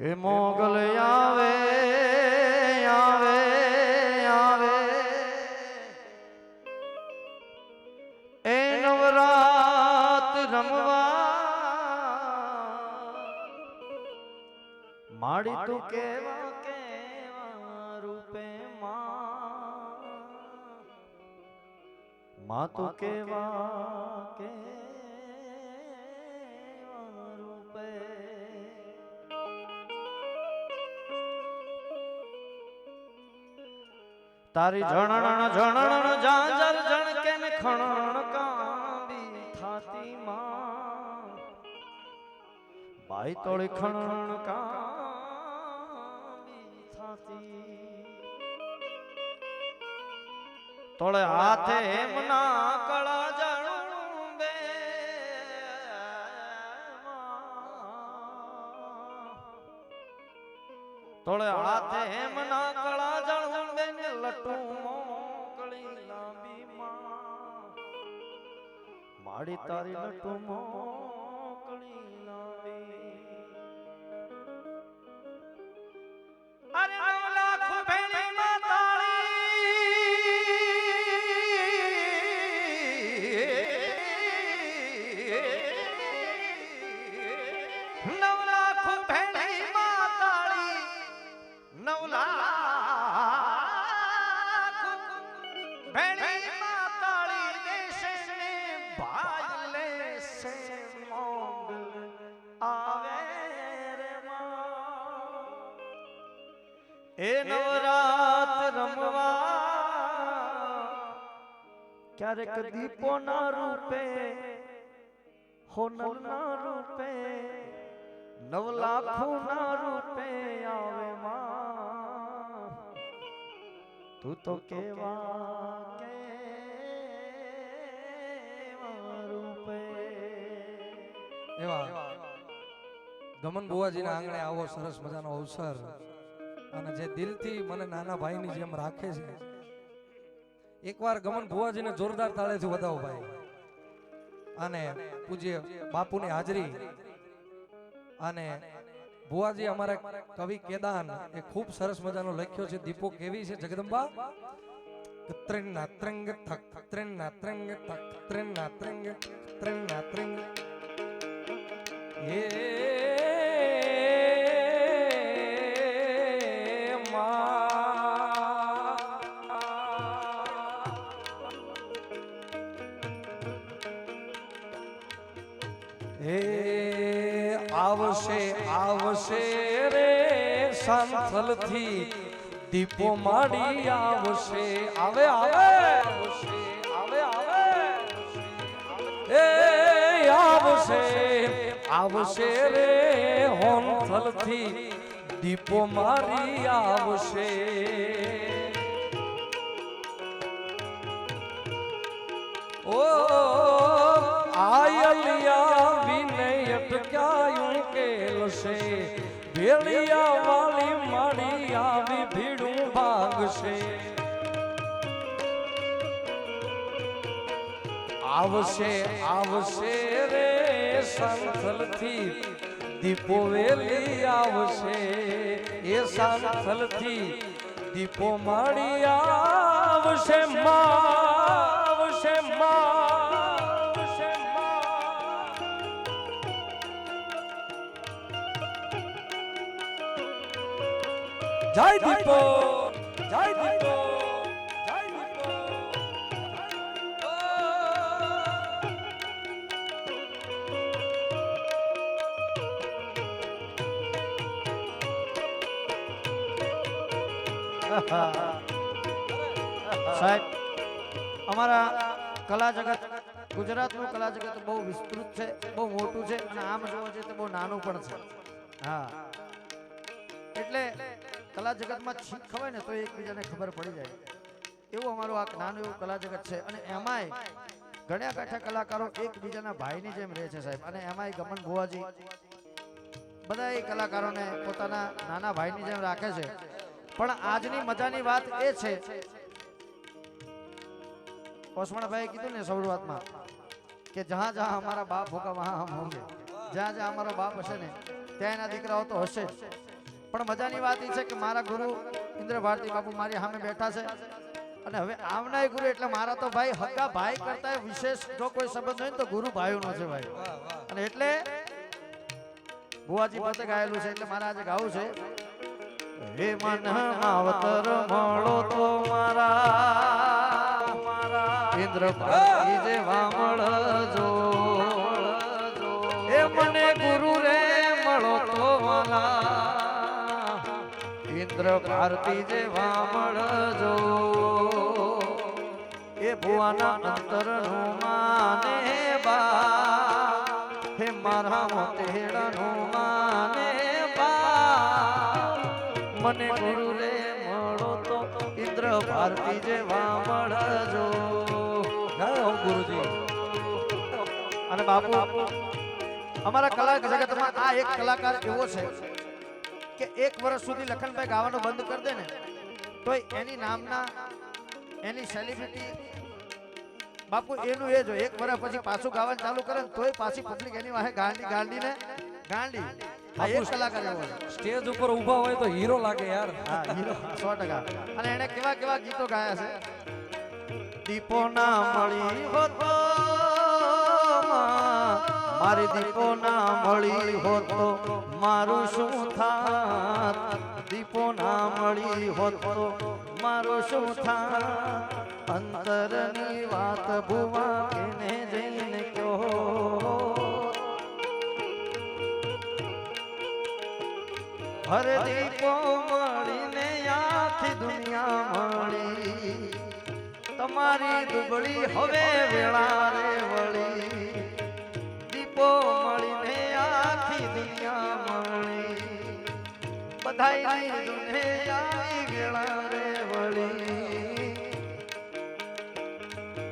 કે મોગલ આવે આવે આવે એ નવરાત રમવા. માડી તું કેવા કેવા રૂપે માં? તું કેવા કેવા? તારી જણણ જણણ જાજર જણકે ને ખણણ કાંબી થાતી માં. બાઈ તોળી ખણણ કાંબી થાતી. તોળે હાથે એમના કળા જણું બે તોળે હાથે એમના કળા જણું લટુ મોકળી લાંબી માં માડી તારી લટું મોકળી એ નવરાત રમવા. ક્યારેક દીપોના રૂપે હોનલના રૂપે નવ લાખોના રૂપે આવે માં. તું તો કેવા એવા. ગમન બુવાજીના આંગણે આવો સરસ મજાનો અવસર. અને જે દિલથી મને નાના ભાઈની જેમ રાખે છે, એકવાર ગમન ભુવાજીને જોરદાર તાળેથી વધાવો ભાઈ. અને પૂજ્ય બાપુની હાજરી. અને ભુવાજી અમારા કવિ કેદાન એ ખૂબ સરસ મજાનો લખ્યો છે, દીપો કેવી છે જગદંબા? ત્રણના ત્રંગ થક ત્રણના ત્રંગ થક ત્રણના ત્રંગ ત્રણના ત્રંગ. એ હે, આવશે આવશે રે, સંથલથી. દીપો માડી આવશે, આવે આવે આવે એ આવશે. આવશે રે હોનથલથી દીપો મારી આવશે. ઓ, આયલિયા વિનય અટક્યાયું કેલશે ભેળિયા વાળી માડી આવી ભીડું ભાગશે. આવશે આવશે રે સંથલથી, દીપો વેલી આવશે. એ સાંથલથી દીપો માડી આવશે, માં આવશે, માં જય દીપો. જય દીપો. સાહેબ અમારા કલા જગત ગુજરાતનું કલા જગત બહુ વિસ્તૃત છે બહુ મોટું છે અને આમ જોવા જઈએ તો બહુ નાનું પણ છે. હા. એટલે કલા જગતમાં છીક ખવાય ને તો એકબીજાને ખબર પડી જાય. એવું અમારું આ નાનું એવું કલા જગત છે. અને એમાંય ઘણા કાંઠા કલાકારો એકબીજાના ભાઈની જેમ રહે છે સાહેબ. અને એમાંય ગમન ભુવાજી બધા એ કલાકારોને પોતાના નાના ભાઈની જેમ રાખે છે. પણ આજની મજાની વાત એ છે. ઓસમણભાઈ કીધું ને શરૂઆતમાં કે જહાં જહાં અમારા બાપ હોગા વહાં હમ હોંગે, જ્યાં જ્યાં અમારો બાપ હશે ને, ત્યાં એના દીકરાઓ તો હશે જ. પણ મજાની વાત એ છે કે મારા ગુરુ ઇન્દ્ર ભારતી બાપુ મારી સામે બેઠા છે. અને હવે આવનાર ગુરુ એટલે મારા તો ભાઈ હગા ભાઈ કરતા વિશેષ જો કોઈ સંબંધ હોય ને તો ગુરુ ભાઈઓનો છે ભાઈ. અને એટલે ભુવાજી પોતે ગાયેલું છે એટલે મારે આજે ગાવું છે. હે મન અવતર મળો તો મારા મારા. ઇન્દ્ર ભાઈ જેવા. મળજો હે ઇન્દ્ર ભારતી જેવા મળજો એ ભુવાના અંતરનું માને બા, હે મારા મોતેડાનું માને બા. મને ગુરુ રે મળો તો ઇન્દ્ર ભારતી જેવા મળજો જય ગુરુજી. અને બાપુ, અમારા કલા જગતમાં આ એક કલાકાર એવો છે. કે એક વર્ષ સુધી લખનભાઈ ગાવાનું બંધ કરી દે ને તોય એની નામના એની સેલિબ્રિટી બાપુ એનું એ જો એક વર્ષ પછી પાછું ગાવાનું ચાલુ કરે ને તોય પાછી પબ્લિક એની વાહે ગાંડી ગાંડી ને ગાંડી. આ એક કલાકાર સ્ટેજ ઉપર ઊભા હોય તો હીરો લાગે યાર. હા હીરો સો ટકા. અને એને કેવા કેવા ગીતો ગાયા છે? દીપો ના મળી હોતો મારી દીપો ના મળી હોતો, મારું શું થાત? દીપો ના મળી હોતો, મારું શું થાત? અંતરની વાત ભુવા એને જઈને કહો. હરે દીપો મળીને આખી દુનિયા મળી. તમારી દુબળી હવે વેળા બધાયની દુનિયા વેળા રે વળી.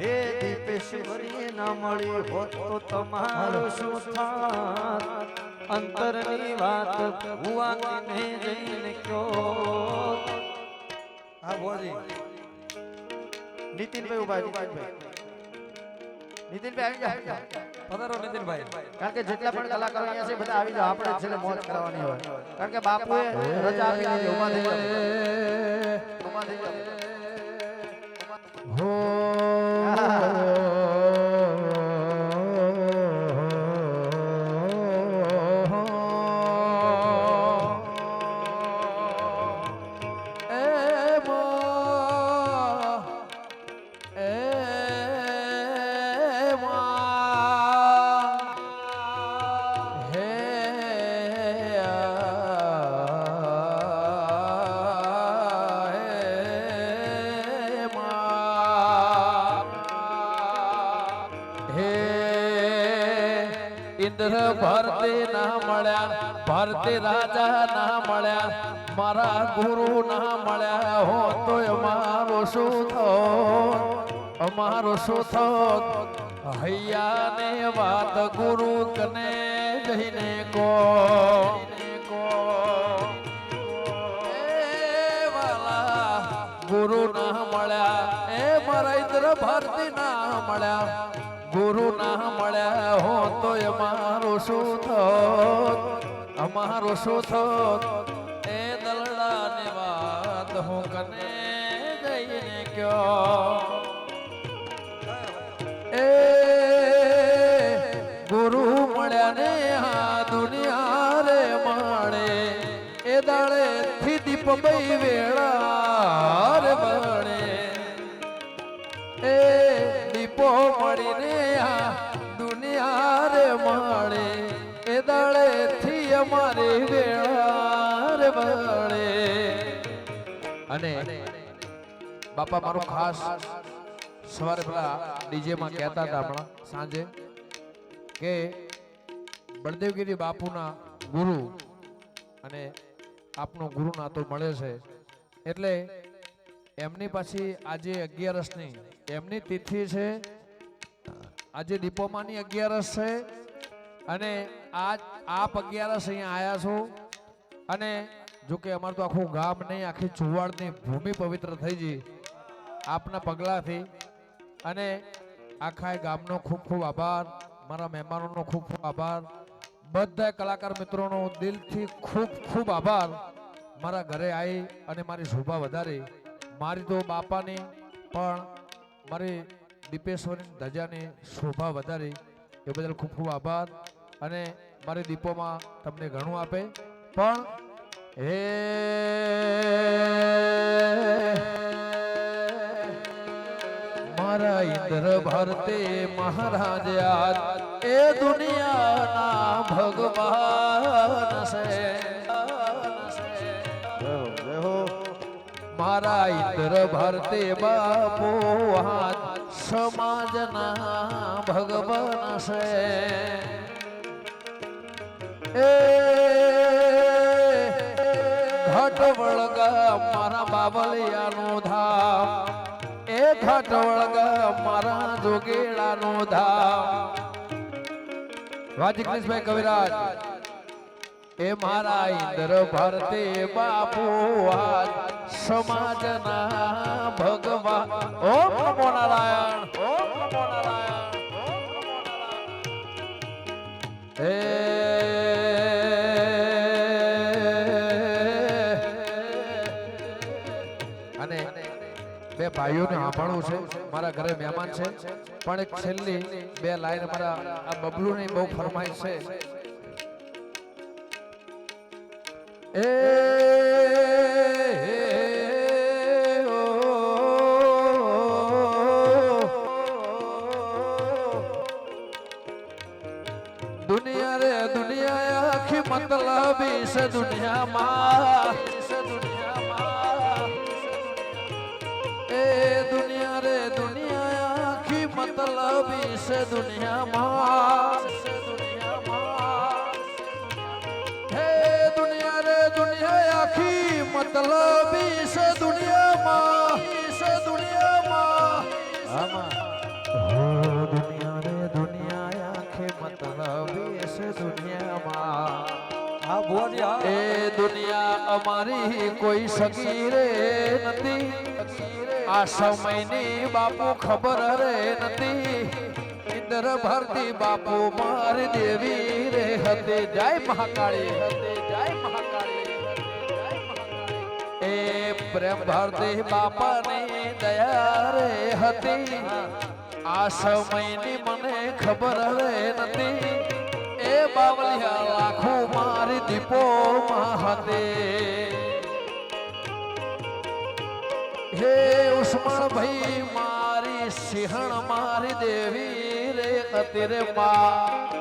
હે દીપેશ્વરી ના મળી હોત તો તમારું શું થાત? અંતરની વાત ભુવા કેને જઈને કયો. આ બોલી. નીતિનભાઈ ઊભા નીતિનભાઈ. નીતિનભાઈ આવી જાઓ, પધારો નીતિનભાઈ. કારણ કે જેટલા પણ કલાકારો અહીંયા છે બધા આવી જાઓ. આપણે છેલ્લે મોજ કરાવવાની હોય. કારણ કે બાપુએ રજા આપી દીધી ઊભા થઈ જાઓ. ઊભા થઈ જાઓ. ઇન્દ્ર ભરતે ના મળ્યા, ભરતે રાજા ના મળ્યા, મારા ગુરુ ના મળ્યા હો તો મારો શું થો અમારો શું થો હૈયા ને વાત ગુરુ કને જઈને કો ગુરુ ના મળ્યા, એ મારા ઇન્દ્ર ભારતી ના મળ્યા. ગુરુ ના મળ્યા હો તો અમારો શું થોત? અમારો શું થોત? એ દલડા ને વાત હું કને જઈને કયો? એ ગુરુ મળ્યા ને આ દુનિયા રે માણે. એ દાડે થી દીપ ભાઈ વેળા થી અમારે વેળા. અને બાપા, મારું ખાસ સવારે પેલા ડીજે માં કહેતા હતા હમણાં સાંજે કે બળદેવગીરી બાપુના ગુરુ અને આપનો ગુરુ નાતો મળે છે. એટલે એમની પાછી આજે અગિયારસની એમની તિથિ છે, આજે દીપોમાની અગિયારસ છે અને આજ આપ અગિયારસ અહીંયા આવ્યા છો અને જો કે અમારું તો આખું ગામ નહીં, આખી ચુવાડની ભૂમિ પવિત્ર થઈ ગઈ આપના પગલાથી. અને આખા ગામનો ખૂબ ખૂબ આભાર, મારા મહેમાનોનો ખૂબ ખૂબ આભાર. બધા કલાકાર મિત્રોનો દિલથી ખૂબ ખૂબ આભાર. મારા ઘરે આવી અને મારી શોભા વધારી. મારી તો બાપાની, પણ મારી દીપેશ્વરની ધજાની શોભા વધારી. એ બદલ ખૂબ ખૂબ આભાર. અને મારી દીપોમાં તમને ઘણું આપે. પણ હે મારા ઇન્દ્ર ભરતે મહારાજ એ દુનિયાના ભગવાન મારા ઇન્દ્ર ભરતે બાપો હાથ સમાજના ભગવાન છે એ, ઘટ વળગા મારા બાબલિયાનું ધામ. એ ઘટ વળગા મારા જોગેડાનું ધામ. વાજી કૃષ્ણભાઈ કવિરાજ, એ મારા ઇન્દ્ર ભરતે બાપુ સમાજના ભગવાન. ઓમ નમો નારાયણ ઓમ નમો નારાયણ હે ભાઈઓને સાંભળવું છે, મારા ઘરે મહેમાન છે, પણ એક છેલ્લી બે લાઈન મારા આ બબલુની બહુ ફરમાઈશ છે. એ દુનિયા રે દુનિયા આખી મતલબી દુનિયામાં. એ દુનિયા રે દુનિયા આખી મતલબી છે દુનિયામાં છે દુનિયામાં હે દુનિયા રે દુનિયા આખી મતલબી છે દુનિયામાં છે દુનિયામાં આમાં હો દુનિયા રે દુનિયા આખી મતલબી છે દુનિયામાં હા બુવાજી હા એ દુનિયા અમારી કોઈ સગી રે નથી આ સમયની બાપુ ખબર રે નથી. ઇન્દ્ર ભરતી બાપુ મારી દેવી રે હતે. જય મહાકાળી. હતી. એ પ્રેમ ભરતી બાપાની દયા રે હતી. આ સમયની મને ખબર રે નથી. એ બાવલિયા લાખો મારી દીપો હતી. હે ઉસ્માન ભાઈ મારી સિંહણ મારી દેવી રે અતિરે બા